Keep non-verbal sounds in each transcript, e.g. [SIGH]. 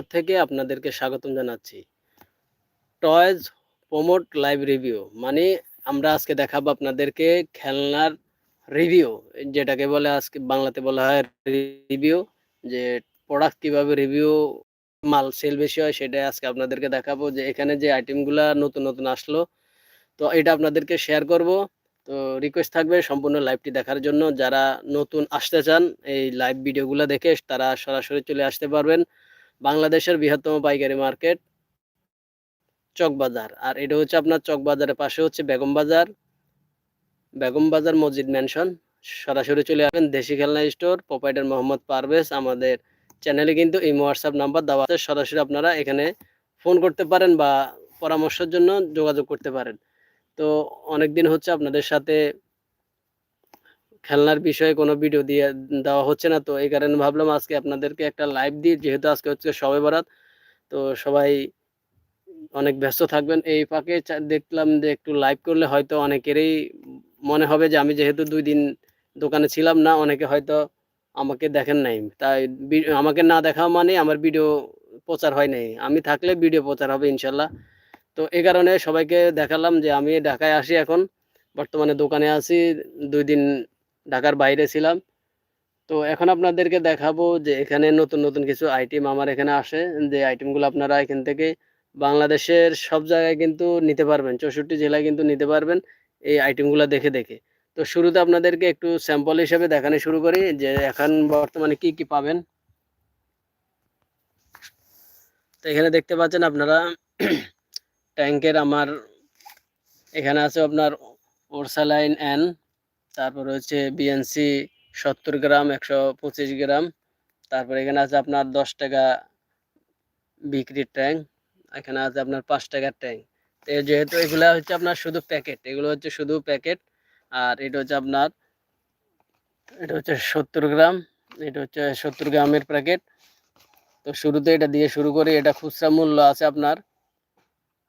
Store থেকে আপনাদেরকে স্বাগতম জানাচ্ছি। টয়েজ প্রমোট লাইভ রিভিউ মানে আমরা আজকে দেখাবো আপনাদেরকে খেলনার রিভিউ, যেটাকে বলে আজকে বাংলাতে বলা হয় রিভিউ, যে প্রোডাক্ট কীভাবে রিভিউ মাল সেল বেশি হয় সেটা আজকে আপনাদেরকে দেখাবো, যে এখানে যে আইটেমগুলা নতুন নতুন আসলো। তো এটা আপনাদেরকে শেয়ার করব। তো রিকোয়েস্ট থাকবে সম্পূর্ণ লাইভটি দেখার জন্য। যারা নতুন আসতে চান, এই লাইভ ভিডিওগুলো দেখে তারা সরাসরি চলে আসতে পারবেন। বাংলাদেশের বৃহত্তম পাইকারি মার্কেট চকবাজার। আর এটা হচ্ছে আপনার চকবাজারের পাশে হচ্ছে বেগম বাজার। বেগম বাজার মসজিদ ম্যানশন সরাসরি চলে আসবেন দেশি খেলনা স্টোর প্রোপাইটার মোহাম্মদ পারভেজ, আমাদের চ্যানেলে কিন্তু এই হোয়াটসঅ্যাপ নাম্বার দেওয়া আছে। সরাসরি আপনারা এখানে ফোন করতে পারেন বা পরামর্শের জন্য যোগাযোগ করতে পারেন। তো অনেক দিন হচ্ছে আপনাদের সাথে খেলনার বিষয়ে কোনো ভিডিও দিয়ে দেওয়া হচ্ছে না। তো এই কারণে ভাবলাম আজকে আপনাদেরকে একটা লাইভ দিই যেহেতু আজকে হচ্ছে সবে বরাত, তো সবাই অনেক ব্যস্ত থাকবেন। এই ফাঁকে দেখলাম যে একটু লাইভ করলে হয়তো অনেকেরই মনে হবে যে আমি যেহেতু দুই দিন দোকানে ছিলাম না, অনেকে হয়তো আমাকে দেখেন নাই। তাই আমাকে না দেখা মানে আমার ভিডিও প্রচার হয় নাই। আমি থাকলে ভিডিও প্রচার হবে ইনশাল্লাহ। তো এই কারণে সবাইকে দেখালাম যে আমি ঢাকায় আসি এখন। বর্তমানে দোকানে আছি, দুই দিন ঢাকার বাইরে ছিলাম। তো এখন আপনাদেরকে দেখাবো যে এখানে নতুন নতুন কিছু আইটেম আমার এখানে আসে। যে আইটেমগুলো আপনারা এখান থেকে বাংলাদেশের সব জায়গায় কিন্তু নিতে পারবেন, চৌষট্টি জেলায় কিন্তু নিতে পারবেন এই আইটেমগুলো দেখে দেখে। তো শুরুতে আপনাদেরকে একটু স্যাম্পল হিসেবে দেখানো শুরু করি যে এখন বর্তমানে কি কি পাবেন। তো এখানে দেখতে পাচ্ছেন আপনারা [CLEARS THROAT] ট্যাঙ্কের আমার এখানে আছে আপনার ওরসালাইন এন তারপর হচ্ছে বিএনসি সত্তর গ্রাম, একশো পঁচিশ গ্রাম। তারপর এখানে আছে আপনার দশ টাকা বিক্রির ট্যাঙ্ক এখানে আছে আপনার পাঁচ টাকার তো যেহেতু এগুলো হচ্ছে আপনার শুধু প্যাকেট, এগুলো হচ্ছে শুধু প্যাকেট। আর এটা হচ্ছে আপনার, এটা হচ্ছে সত্তর গ্রাম, এটা হচ্ছে সত্তর গ্রামের প্যাকেট। তো শুরুতে এটা দিয়ে শুরু করি, এটা খুচরা মূল্য আছে আপনার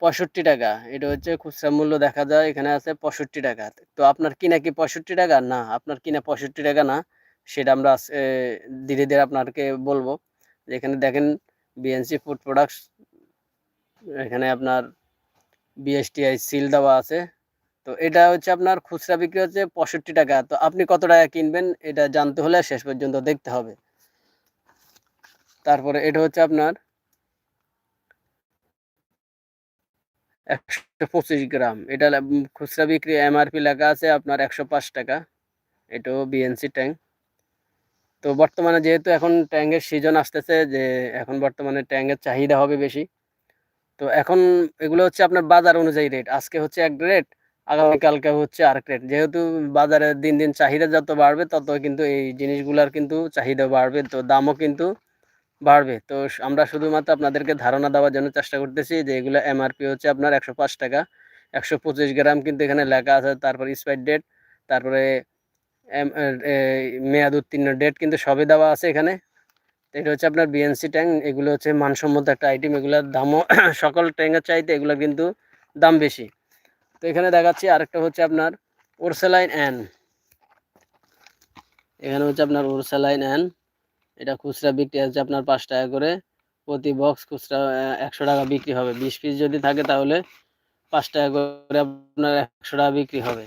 পঁয়ষট্টি টাকা। এটা হচ্ছে খুচরা মূল্য দেখা যায়, এখানে আছে পঁয়ষট্টি টাকা। তো আপনার কিনা কি পঁয়ষট্টি টাকা? না, আপনার কিনা পঁয়ষট্টি টাকা না, সেটা আমরা ধীরে ধীরে আপনাকে বলব। এখানে দেখেন বিএনসি ফুড প্রোডাক্টস এখানে আপনার বিএসটিআই সিল দেওয়া আছে। তো এটা হচ্ছে আপনার খুচরা বিক্রি হচ্ছে পঁয়ষট্টি টাকা। তো আপনি কত টাকা কিনবেন, এটা জানতে হলে শেষ পর্যন্ত দেখতে হবে। তারপরে এটা হচ্ছে আপনার একশো পঁচিশ গ্রাম। এটা খুচরা বিক্রি এমআরপি লেখা আছে আপনার একশো পাঁচ টাকা। এটাও বিএনসি ট্যাঙ্ক। তো বর্তমানে যেহেতু এখন ট্যাঙ্কের সিজন আসতেছে যে এখন বর্তমানে ট্যাঙ্কের চাহিদা হবে বেশি। তো এখন এগুলো হচ্ছে আপনার বাজার অনুযায়ী রেট আজকে হচ্ছে এক রেট আগামীকালকে হচ্ছে আরেক রেট যেহেতু বাজারে দিন দিন চাহিদা যত বাড়বে তত কিন্তু এই জিনিসগুলোর কিন্তু চাহিদা বাড়বে। তো দামও কিন্তু বাড়বে। তো আমরা শুধুমাত্র আপনাদেরকে ধারণা দেওয়ার জন্য চেষ্টা করতেছি যে এগুলো এমআরপি হচ্ছে আপনার একশো পাঁচ টাকা, একশো পঁচিশ গ্রাম কিন্তু এখানে লেখা আছে, তারপর এক্সপায়ার ডেট, তারপরে মেয়াদ উত্তীর্ণ ডেট কিন্তু সবই দেওয়া আছে এখানে। এটা হচ্ছে আপনার বিএনসি ট্যাঙ্ক এগুলো হচ্ছে মানসম্মত একটা আইটেম এগুলোর দামও [COUGHS] সকল ট্যাঙ্কের চাইতে এগুলো কিন্তু দাম বেশি। তো এখানে দেখাচ্ছি আরেকটা হচ্ছে আপনার ওরসেলাইন অ্যান এখানে হচ্ছে আপনার ওরসেলাইন অ্যান এটা খুচরা বিক্রি হচ্ছে আপনার পাঁচ টাকা করে। প্রতি বক্স খুচরা একশো টাকা বিক্রি হবে। বিশ পিস যদি থাকে তাহলে পাঁচ টাকা করে আপনার একশো টাকা বিক্রি হবে।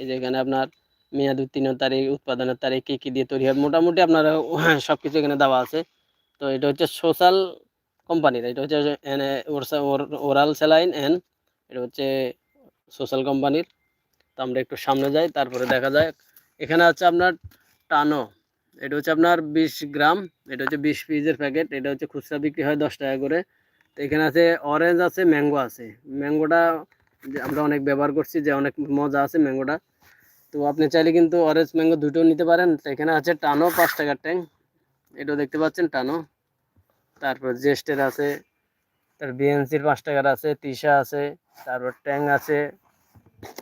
এই যেখানে আপনার মেয়াদ উত্তীর্ণ তারিখ, উৎপাদনের তারিখ কী কী দিয়ে তৈরি হবে, মোটামুটি আপনার সব কিছু এখানে দেওয়া আছে। তো এটা হচ্ছে সোশ্যাল কোম্পানির এটা হচ্ছে এন ওরাল স্যালাইন এন এটা হচ্ছে সোশ্যাল কোম্পানির তো আমরা একটু সামনে যাই, তারপরে দেখা যায় এখানে আছে আপনার টানো। এটা হচ্ছে আপনার বিশ গ্রাম, এটা হচ্ছে বিশ পিসের প্যাকেট, এটা হচ্ছে খুচরা বিক্রি হয় দশ টাকা করে। তো এখানে আছে অরেঞ্জ আছে ম্যাঙ্গো আছে। ম্যাঙ্গোটা আমরা অনেক ব্যবহার করছি, যে অনেক মজা আছে ম্যাঙ্গোটা তো আপনি চাইলে কিন্তু অরেঞ্জ ম্যাঙ্গো দুটো নিতে পারেন। তো এখানে আছে টানো, পাঁচ টাকার ট্যাঙ্ক এটাও দেখতে পাচ্ছেন, টানো। তারপর জেস্টের আছে, তার বিএনসির পাঁচ টাকার আছে, তিশা আছে, তারপর ট্যাং আছে।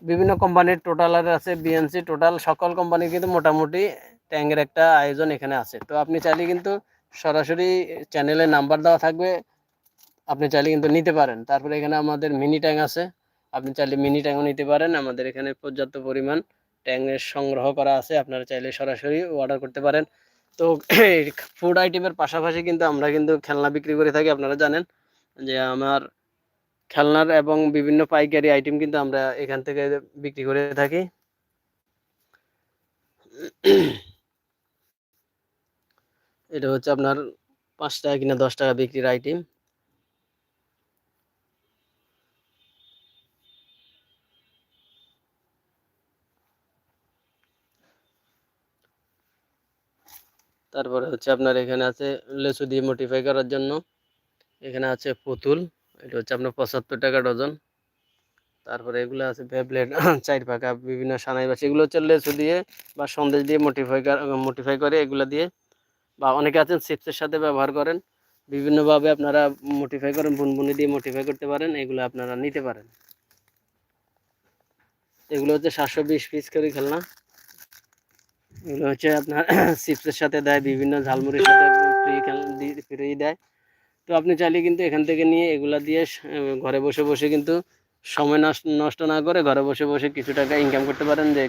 বিভিন্ন কোম্পানির টোটালের আছে, বিএনসি টোটাল সকল কোম্পানির কিন্তু মোটামুটি ট্যাঙ্কের একটা আয়োজন এখানে আছে। তো আপনি চাইলে কিন্তু সরাসরি চ্যানেলে নাম্বার দেওয়া থাকবে। আপনি চাইলে কিন্তু নিতে পারেন। তারপরে এখানে আমাদের মিনি ট্যাঙ্ক আছে। আপনি চাইলে মিনি ট্যাঙ্কও নিতে পারেন। আমাদের এখানে পর্যাপ্ত পরিমাণ ট্যাঙ্কের সংগ্রহ করা আছে। আপনারা চাইলে সরাসরি অর্ডার করতে পারেন। তো ফুড আইটেমের পাশাপাশি কিন্তু আমরা কিন্তু খেলনা বিক্রি করে থাকি। আপনারা জানেন যে আমার খেলনার এবং বিভিন্ন পাইকারি আইটেম কিন্তু আমরা এখান থেকে বিক্রি করে থাকি। এটা হচ্ছে আপনার পাঁচ টাকা কিনা দশ টাকা বিক্রির আইটেম তারপরে হচ্ছে আপনার এখানে আছে লেচু দিয়ে মোটিফাই করার জন্য। এখানে আছে পুতুল, এটা হচ্ছে আপনার পঁচাত্তর টাকা ডজন। তারপরে এগুলো আছে ভেবলেট [COUGHS] চার পাকা বিভিন্ন সানাই বাস। এগুলো হচ্ছে লেচু দিয়ে বা সন্দেশ দিয়ে মোটিফাই মোটিফাই করে এগুলো দিয়ে বা অনেকে আছেন চিপসের সাথে ব্যবহার করেন। বিভিন্নভাবে আপনারা মোটিফাই করেন, বুনবুনি দিয়ে মোটিফাই করতে পারেন, এগুলো আপনারা নিতে পারেন। এগুলো হচ্ছে সাতশো বিশ পিস করে খেলনা। এগুলো হচ্ছে আপনার [COUGHS] চিপসের সাথে দেয়, বিভিন্ন ঝালমুড়ির সাথে ফ্রি ফ্রি দেয়। তো আপনি চাইলে কিন্তু এখান থেকে নিয়ে এগুলা দিয়ে ঘরে বসে বসে কিন্তু সময় নষ্ট না করে ঘরে বসে বসে কিছু টাকা ইনকাম করতে পারেন, যে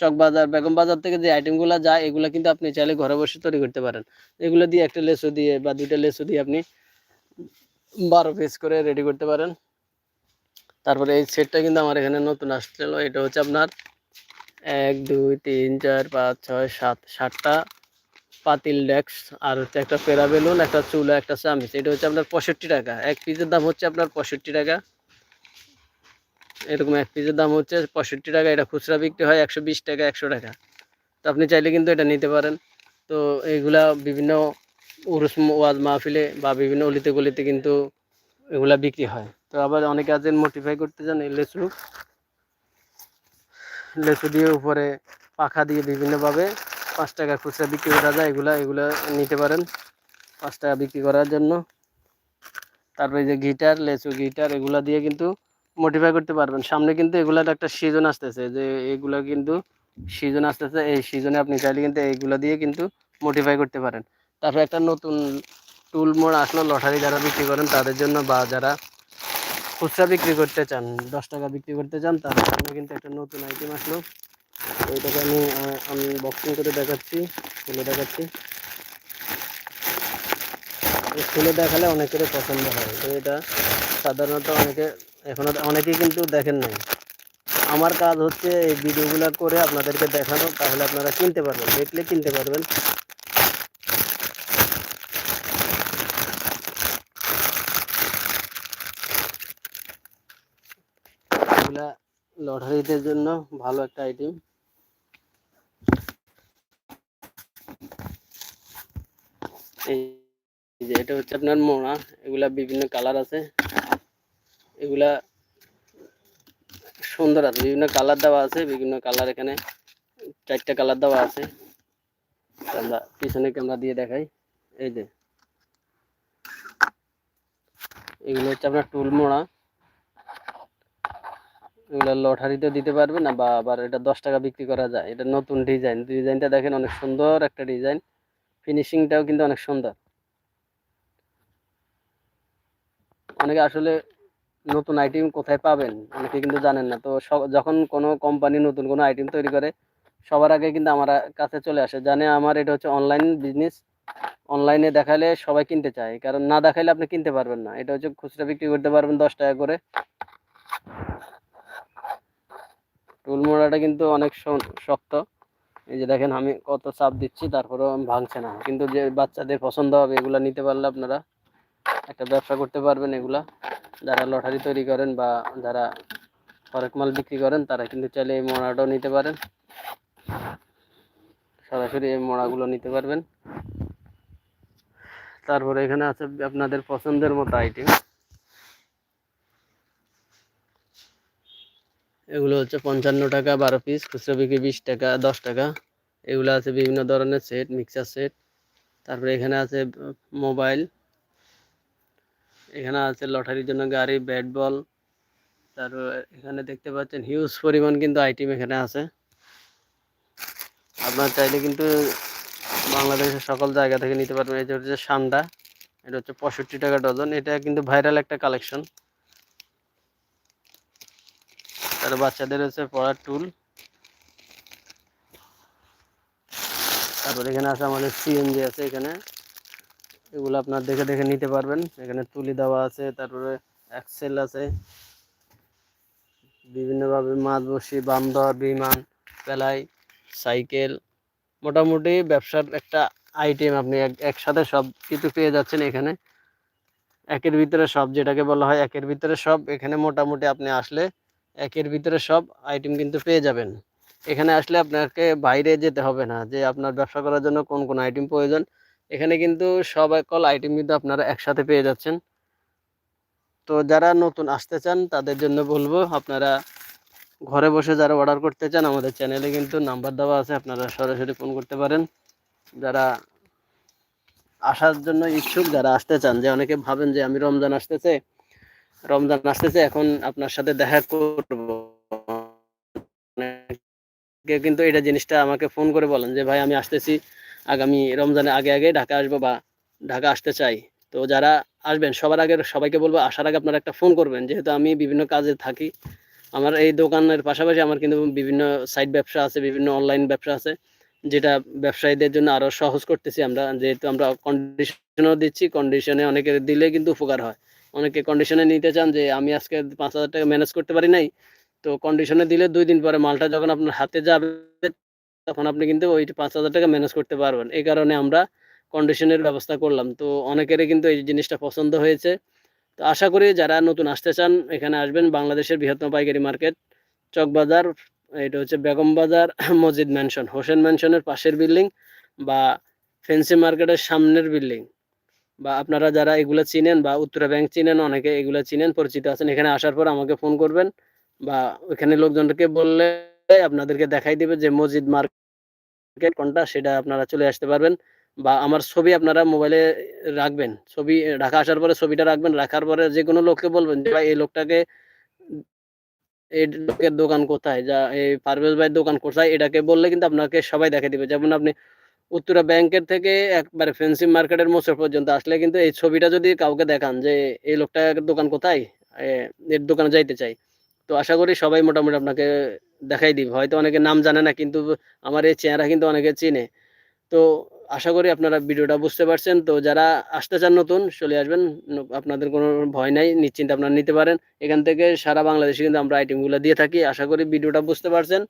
চক বাজার, বেগম বাজার থেকে যে আইটেমগুলো যায়, এগুলো কিন্তু আপনি চাইলে ঘরে বসে তৈরি করতে পারেন। এগুলো দিয়ে একটা লেসু দিয়ে বা দুইটা লেসু দিয়ে আপনি বারো পিস করে রেডি করতে পারেন। তারপরে এই সেটটা কিন্তু আমার এখানে নতুন আসছিল এটা হচ্ছে আপনার এক, দুই, তিন, চার, পাঁচ, ছয়, সাত, সাতটা পাতিল ডেক্স আর হচ্ছে একটা পেরা বেলুন, একটা চুলা, একটা চামিচ। এটা হচ্ছে আপনার পঁয়ষট্টি টাকা। এক পিসের দাম হচ্ছে আপনার পঁয়ষট্টি টাকা। এরকম এক পিসের দাম হচ্ছে পঁয়ষট্টি টাকা, এটা খুচরা বিক্রি হয় একশো বিশ টাকা, একশো টাকা। তো আপনি চাইলে কিন্তু এটা নিতে পারেন। তো এইগুলা বিভিন্ন উরুস ওয়াজ মাহফিলে বা বিভিন্ন অলিতে গলিতে কিন্তু এগুলা বিক্রি হয়। তো আবার অনেকে আছেন মোটিফাই করতে চান এই লেচু লেচু দিয়ে উপরে পাখা দিয়ে বিভিন্নভাবে পাঁচ টাকা খুচরা বিক্রি করা যায়, এগুলা এগুলা নিতে পারেন পাঁচ টাকা বিক্রি করার জন্য। তারপরে যে গিটার লেচু গিটার, এগুলা দিয়ে কিন্তু মোটিফাই করতে পারবেন। সামনে কিন্তু এগুলার একটা সিজন আসতেছে যে এগুলা কিন্তু সিজন আসতেছে, এই সিজনে আপনি চাইলে কিন্তু এইগুলা দিয়ে কিন্তু মডিফাই করতে পারেন। তারপর একটা নতুন টুল মোড় আসলো লটারি যারা বিক্রি করেন তাদের জন্য বা যারা খুচরা বিক্রি করতে চান, দশ টাকা বিক্রি করতে চান, তাদের জন্য কিন্তু একটা নতুন আইটেম আসলো। এইটাকে আমি আমি বক্সিং করে দেখাচ্ছি, খুলে দেখাচ্ছি। খুলে দেখালে অনেকের পছন্দ হয়। তো এটা সাধারণত অনেকে এখনও অনেকেই কিন্তু দেখেন নাই। আমার কাজ হচ্ছে এই ভিডিওগুলো করে আপনাদেরকে দেখানো, তাহলে আপনারা কিনতে পারবেন, দেখলে কিনতে পারবেন। এগুলা লটারিদের জন্য ভালো একটা আইটেম এই যে এটা হচ্ছে আপনার মোড়া, এগুলা বিভিন্ন কালার আছে। এগুলা সুন্দর আছে। বিভিন্ন কালার দেওয়া আছে, বিভিন্ন কালার এখানে চারটা কালার দেওয়া আছে। আমরা পিছনে ক্যামেরা দিয়ে দেখাই। এই যে। এগুলো হচ্ছে আপনার টুল মোড়া। এগুলো লটারিতে দিতে পারবে না, বা আবার এটা দশ টাকা বিক্রি করা যায়। এটা নতুন ডিজাইন ডিজাইনটা দেখেন অনেক সুন্দর একটা ডিজাইন ফিনিশিংটাও কিন্তু অনেক সুন্দর। অনেকে আসলে নতুন আইটেম কোথায় পাবেন? অনেকে কিন্তু জানেন না। তো যখন কোনো কোম্পানি নতুন কোনো আইটেম তৈরি করে, সবার আগে কিন্তু আমার কাছে চলে আসে, জানে আমার এটা হচ্ছে অনলাইন বিজনেস অনলাইনে দেখালে সবাই কিনতে চায়, কারণ না দেখাইলে আপনি কিনতে পারবেন না। এটা হচ্ছে খুচরা বিক্রি করতে পারবেন দশ টাকা করে। টুল মোড়াটা কিন্তু অনেক শক্ত। এই যে দেখেন, আমি কত চাপ দিচ্ছি, তারপরেও ভাঙছে না। কিন্তু যে বাচ্চাদের পছন্দ হবে, এগুলা নিতে পারলে আপনারা একটা ব্যবসা করতে পারবেন এগুলা। যারা লটারি তৈরি করেন বা যারা হরেক মাল বিক্রি করেন, তারা কিন্তু চাইলে এই মোড়াটাও নিতে পারেন। সরাসরি এই মোড়াগুলো নিতে পারবেন। তারপরে এখানে আছে আপনাদের পছন্দের মতো আইটেম এগুলো হচ্ছে পঞ্চান্ন টাকা বারো পিস খুচরো বিক্রি বিশ টাকা, দশ টাকা। এগুলো আছে বিভিন্ন ধরনের সেট মিক্সার সেট তারপরে এখানে আছে মোবাইল এখানে আছে লটারির জন্য গাড়ি ব্যাট বল তারপর এখানে দেখতে পাচ্ছেন হিউজ পরিমাণ কিন্তু আইটেম এখানে আছে। আপনার চাইলে কিন্তু বাংলাদেশের সকল জায়গা থেকে নিতে পারবেন। এটা হচ্ছে সান্ডা, এটা হচ্ছে পঁয়ষট্টি টাকা ডজন। এটা কিন্তু ভাইরাল একটা কালেকশন তার বাচ্চাদের হচ্ছে পড়ার টুল তারপর এখানে আছে আমাদের সিএনজি আছে এখানে। এগুলো আপনার দেখে দেখে নিতে পারবেন। এখানে তুলি দেওয়া আছে, তারপরে এক্সেল আছে। বিভিন্নভাবে মাছ বসি, বাম দেওয়া, বিমান পেলাই সাইকেল। মোটামুটি ব্যবসার একটা আইটেম আপনি এক- একসাথে সব কিছু পেয়ে যাচ্ছেন এখানে। একের ভিতরে সব যেটাকে বলা হয় একের ভিতরে সব, এখানে মোটামুটি আপনি আসলে একের ভিতরে সব আইটেম কিন্তু পেয়ে যাবেন। এখানে আসলে আপনাকে বাইরে যেতে হবে না, যে আপনার ব্যবসা করার জন্য কোন কোন আইটেম প্রয়োজন। এখানে কিন্তু সব একল আইটেম কিন্তু আপনারা একসাথে পেয়ে যাচ্ছেন। তো যারা নতুন আসতে চান, তাদের জন্য বলব, আপনারা ঘরে বসে যারা অর্ডার করতে চান, আমাদের চ্যানেলে কিন্তু নাম্বার দেওয়া আছে, আপনারা সরাসরি ফোন করতে পারেন। যারা আসার জন্য ইচ্ছুক, যারা আসতে চান, যে অনেকে ভাবেন যে আমি রমজান আসতেছে রমজান আসতেছে, এখন আপনার সাথে দেখা করব। কিন্তু এটা জিনিসটা আমাকে ফোন করে বলেন যে, ভাই, আমি আসতেছি। আগামী রমজানের আগে আগে ঢাকা আসব বা ঢাকা আসতে চাই। তো যারা আসবেন, সবার আগে সবাইকে বলব, আসার আগে আপনারা একটা ফোন করবেন। যেহেতু আমি বিভিন্ন কাজে থাকি, আমার এই দোকানের পাশাপাশি আমার কিন্তু বিভিন্ন সাইড ব্যবসা আছে, বিভিন্ন অনলাইন ব্যবসা আছে, যেটা ব্যবসায়ীদের জন্য আরও সহজ করতেছি আমরা। যেহেতু আমরা কন্ডিশনও দিচ্ছি কন্ডিশনে অনেকের দিলে কিন্তু উপকার হয়। অনেকে কন্ডিশনে নিতে চান যে, আমি আজকে পাঁচ হাজার টাকা ম্যানেজ করতে পারি নাই, তো কন্ডিশনে দিলে দুই দিন পরে মালটা যখন আপনার হাতে যাবে তখন আপনি কিন্তু ওই পাঁচ হাজার টাকা ম্যানেজ করতে পারবেন। এই কারণে আমরা কন্ডিশনের ব্যবস্থা করলাম। তো অনেকেরই কিন্তু এই জিনিসটা পছন্দ হয়েছে। তো আশা করি যারা নতুন আসতে চান, এখানে আসবেন বাংলাদেশের বৃহত্তম পাইকারি মার্কেট চকবাজার এটা হচ্ছে বেগম বাজার [COUGHS] মসজিদ ম্যানশন হোসেন ম্যানশনের পাশের বিল্ডিং বা ফেন্সি মার্কেটের সামনের বিল্ডিং। বা আপনারা যারা এগুলো চিনেন বা উত্তরা ব্যাংক চিনেন, অনেকে এগুলো চিনেন, পরিচিত আছেন, এখানে আসার পর আমাকে ফোন করবেন বা ওইখানে লোকজনকে বললে আপনাদেরকে দেখাই দিবে যে মসজিদ মার্কেট কোনটা সেটা আপনারা চলে আসতে পারবেন বা আমার ছবি আপনারা মোবাইলে রাখবেন। ছবি ঢাকা আসার পরে ছবিটা রাখবেন, রাখার পরে যে কোনো লোককে বলবেন যে, ভাই, এই লোকটাকে এই লোকের দোকান কোথায়? যা, এই পারভেজ ভাইয়ের দোকান কোথায়? এটাকে বললে কিন্তু আপনাকে সবাই দেখে দিবে। যেমন আপনি উত্তরা ব্যাংকের থেকে একবারে ফেন্সি মার্কেটের মোচর পর্যন্ত আসলে কিন্তু এই ছবিটা যদি কাউকে দেখান যে, এই লোকটার দোকান কোথায়? এর দোকানে যাইতে চাই। তো আশা করি সবাই মোটামুটি আপনাকে দেখাই দিবে। হয়তো অনেকে নাম জানে না, কিন্তু আমার এই চেহারা কিন্তু অনেকে চিনে। তো আশা করি আপনারা ভিডিওটা বুঝতে পারছেন। তো যারা আসতে চান নতুন, চলে আসবেন। আপনাদের কোনো ভয় নাই, নিশ্চিন্তে আপনারা নিতে পারেন। এখান থেকে সারা বাংলাদেশে কিন্তু আমরা আইটেমগুলো দিয়ে থাকি। আশা করি ভিডিওটা বুঝতে পারছেন।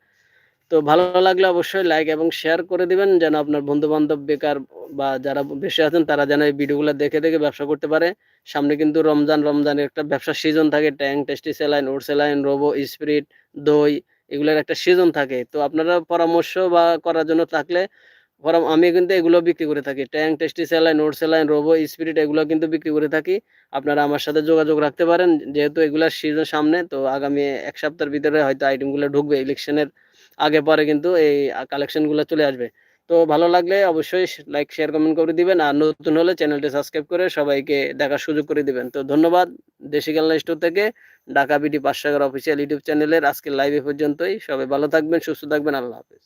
তো ভালো লাগলে অবশ্যই লাইক এবং শেয়ার করে দিবেন, যেন আপনার বন্ধু বান্ধব বেকার বা যারা বেশি আছেন, তারা যেন এই ভিডিওগুলো দেখে দেখে ব্যবসা করতে পারে। সামনে কিন্তু রমজান, রমজানের একটা ব্যবসার সিজন থাকে Tang tasty saline Orsaline, robo, spirit, দই, এগুলোর একটা সিজন থাকে। তো আপনারা পরামর্শ বা করার জন্য থাকলে আমি কিন্তু এগুলো বিক্রি করে থাকি। Tang tasty saline Orsaline, robo, spirit, এগুলো কিন্তু বিক্রি করে থাকি। আপনারা আমার সাথে যোগাযোগ রাখতে পারেন, যেহেতু এগুলার সিজন সামনে, তো আগামী এক সপ্তাহের ভিতরে হয়তো আইটেমগুলো ঢুকবে ইলেকশনের আগে, পরে কিন্তু এই কালেকশনগুলো চলে আসবে। তো ভালো লাগলে অবশ্যই লাইক শেয়ার কমেন্ট করে দিবেন। আর নতুন হলে চ্যানেলটি সাবস্ক্রাইব করে সবাইকে দেখার সুযোগ করে দিবেন। তো ধন্যবাদ দেশি খেলনা স্টোর থেকে ঢাকা বিডি পাঁচশাগর অফিসিয়াল ইউটিউব চ্যানেলের আজকের লাইভে পর্যন্তই। সবাই ভালো থাকবেন, সুস্থ থাকবেন। আল্লাহ হাফেজ।